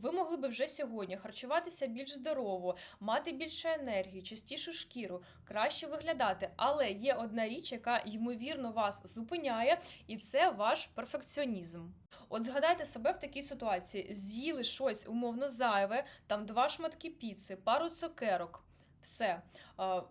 Ви могли би вже сьогодні харчуватися більш здорово, мати більше енергії, чистішу шкіру, краще виглядати. Але є одна річ, яка ймовірно вас зупиняє, і це ваш перфекціонізм. От згадайте себе в такій ситуації: з'їли щось умовно зайве, там два шматки піци, пару цукерок. Все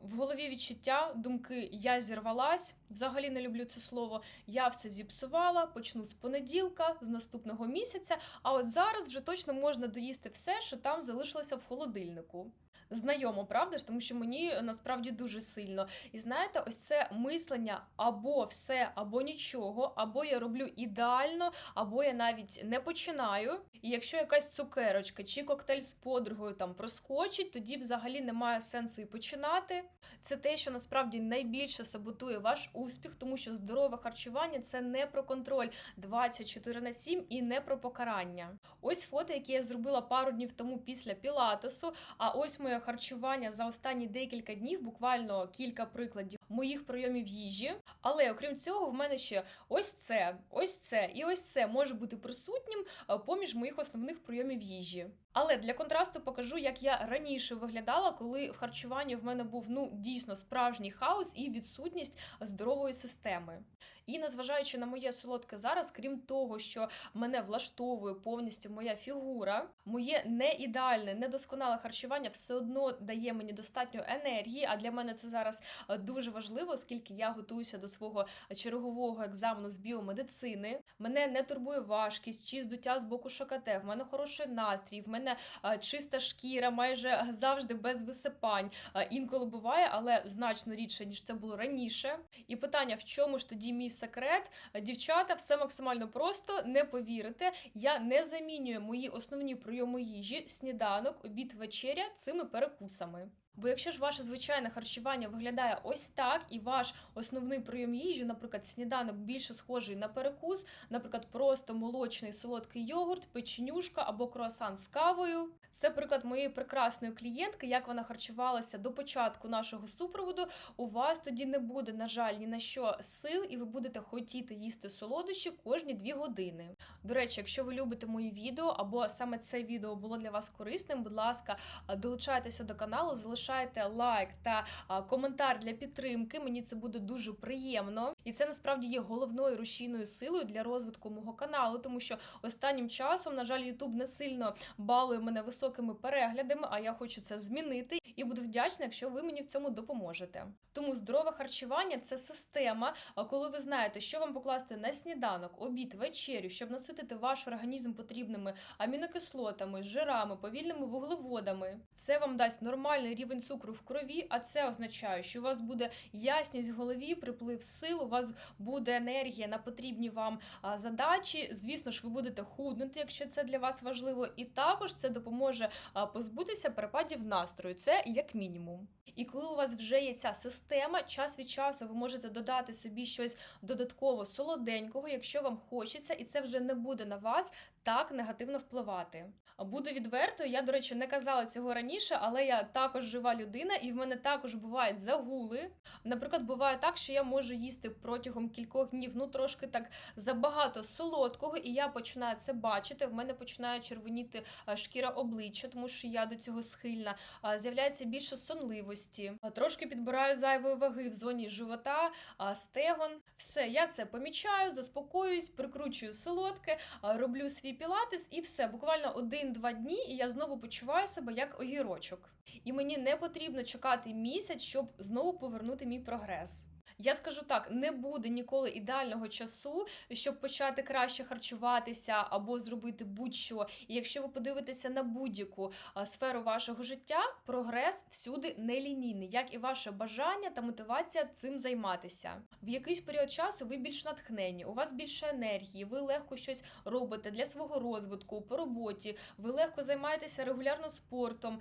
в голові відчуття, думки я зірвалась, взагалі не люблю це слово. Я все зіпсувала, почну з понеділка, з наступного місяця. А от зараз вже точно можна доїсти все, що там залишилося в холодильнику. Знайомо, правда ж, тому що мені насправді дуже сильно. І знаєте, ось це мислення або все, або нічого, або я роблю ідеально, або я навіть не починаю. І якщо якась цукерочка чи коктейль з подругою там проскочить, тоді взагалі немає сенсу і починати. Це те, що насправді найбільше саботує ваш успіх, тому що здорове харчування це не про контроль 24 на 7 і не про покарання. Ось фото, яке я зробила пару днів тому після пілатесу. А ось моє харчування за останні декілька днів, буквально кілька прикладів моїх прийомів їжі. Але окрім цього, в мене ще ось це, ось це і ось це може бути присутнім е, поміж моїх основних прийомів їжі. Але для контрасту покажу, як я раніше виглядала, коли в харчуванні в мене був ну дійсно справжній хаос і відсутність здорової системи. І незважаючи на моє солодке зараз, крім того, що мене влаштовує повністю моя фігура, моє не ідеальне, недосконале харчування все одно дає мені достатньо енергії. А для мене це зараз е, дуже важливо, оскільки я готуюся до свого чергового екзамену з біомедицини. Мене не турбує важкість чи здуття з боку шокате. В мене хороший настрій, в мене е, чиста шкіра, майже завжди без висипань. Е, Інколи буває, але значно рідше ніж це було раніше. І питання: в чому ж тоді мій секрет? Е, Дівчата, все максимально просто, не повірите. Я не замінюю мої основні прийоми їжі, сніданок, обід, вечеря цими перекусами. Бо якщо ж ваше звичайне харчування виглядає ось так, і ваш основний прийом їжі, наприклад, сніданок більше схожий на перекус, наприклад, просто молочний солодкий йогурт, печенюшка або круасан з кавою. Це приклад моєї прекрасної клієнтки, як вона харчувалася до початку нашого супроводу. У вас тоді не буде, на жаль, ні на що сил, і ви будете хотіти їсти солодощі кожні дві години. До речі, якщо ви любите мої відео, або саме це відео було для вас корисним, будь ласка, долучайтеся до каналу, залишайте лайк та коментар для підтримки. Мені це буде дуже приємно, і це насправді є головною рушійною силою для розвитку мого каналу, тому що останнім часом, на жаль, YouTube не сильно балує мене високими переглядами, а я хочу це змінити. І буду вдячна, якщо ви мені в цьому допоможете. Тому здорове харчування це система, коли ви знаєте, що вам покласти на сніданок, обід, вечерю, щоб наситити ваш організм потрібними амінокислотами, жирами, повільними вуглеводами. Це вам дасть нормальний рівень цукру в крові, а це означає, що у вас буде ясність в голові, приплив сил, у вас буде енергія на потрібні вам задачі. Звісно ж, ви будете худнути, якщо це для вас важливо, і також це допоможе позбутися перепадів настрою. Це як мінімум. І коли у вас вже є ця система, час від часу ви можете додати собі щось додатково солоденького, якщо вам хочеться, і це вже не буде на вас так негативно впливати. Буду відвертою, я, до речі, не казала цього раніше, але я також жива людина, і в мене також бувають загули. Наприклад, буває так, що я можу їсти протягом кількох днів, ну трошки так забагато солодкого, і я починаю це бачити. В мене починає червоніти шкіра обличчя, тому що я до цього схильна. З'являється більше сонливості, трошки підбираю зайвої ваги в зоні живота, стегон. Все, я це помічаю, заспокоююсь, прикручую солодке, роблю свій пілатес, і все. Буквально один-два дні, і я знову почуваю себе як огірочок. І мені не потрібно чекати місяць, щоб знову повернути мій прогрес. Я скажу так: не буде ніколи ідеального часу, щоб почати краще харчуватися або зробити будь-що. І якщо ви подивитеся на будь-яку сферу вашого життя, прогрес всюди нелінійний, як і ваше бажання та мотивація цим займатися. В якийсь період часу ви більш натхнені, у вас більше енергії, ви легко щось робите для свого розвитку по роботі, ви легко займаєтеся регулярно спортом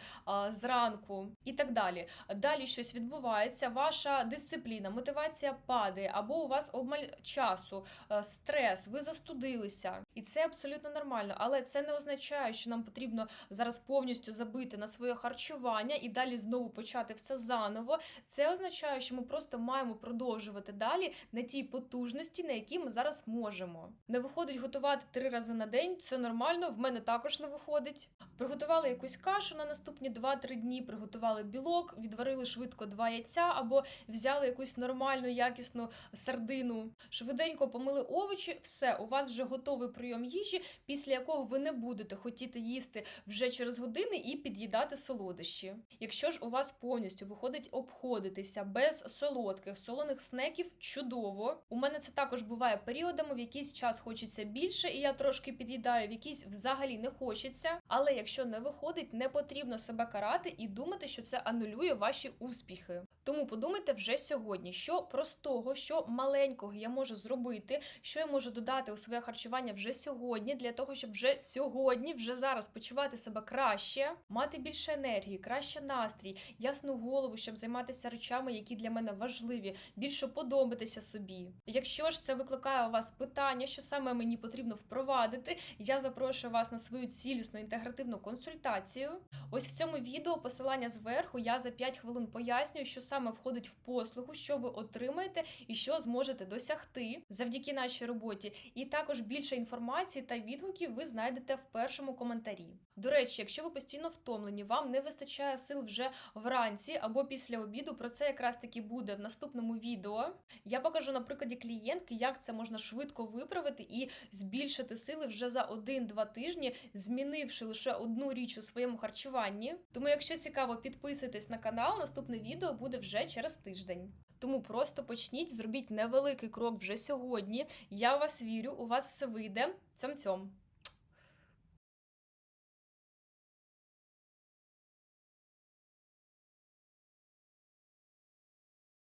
зранку і так далі. Далі щось відбувається, ваша дисципліна, мотивація мотивація падає, або у вас обмаль часу, е, стрес, ви застудилися, і це абсолютно нормально. Але це не означає, що нам потрібно зараз повністю забити на своє харчування і далі знову почати все заново. Це означає, що ми просто маємо продовжувати далі на тій потужності, на якій ми зараз можемо. Не виходить готувати три рази на день, це нормально. В мене також не виходить. Приготували якусь кашу на наступні 2-3 дні, приготували білок, відварили швидко два яйця або взяли якусь нормальну якісну сардину. Швиденько помили овочі, все, у вас вже готовий прийом їжі, після якого ви не будете хотіти їсти вже через години і під'їдати солодощі. Якщо ж у вас повністю виходить обходитися без солодких, солоних снеків, чудово. У мене це також буває періодами, в якийсь час хочеться більше, і я трошки під'їдаю, в якийсь взагалі не хочеться. Але якщо не виходить, не потрібно себе карати і думати, що це анулює ваші успіхи. Тому подумайте вже сьогодні, що простого, що маленького я можу зробити, що я можу додати у своє харчування вже сьогодні, для того, щоб вже сьогодні, вже зараз почувати себе краще, мати більше енергії, краще настрій, ясну голову, щоб займатися речами, які для мене важливі, більше подобатися собі. Якщо ж це викликає у вас питання, що саме мені потрібно впровадити, я запрошую вас на свою цілісну інтегративну консультацію. Ось в цьому відео посилання зверху я за 5 хвилин пояснюю, що саме входить в послугу, що ви отримаєте і що зможете досягти завдяки нашій роботі. І також більше інформації та відгуків ви знайдете в першому коментарі. До речі, якщо ви постійно втомлені, вам не вистачає сил вже вранці або після обіду. Про це якраз таки буде в наступному відео. Я покажу на прикладі клієнтки, як це можна швидко виправити і збільшити сили вже за 1-2 тижні, змінивши лише одну річ у своєму харчуванні. Тому, якщо цікаво, підписуйтесь на канал. Наступне відео буде вже через тиждень. Тому просто почніть, зробіть невеликий крок вже сьогодні. Я в вас вірю, у вас все вийде. Цьом-цьом!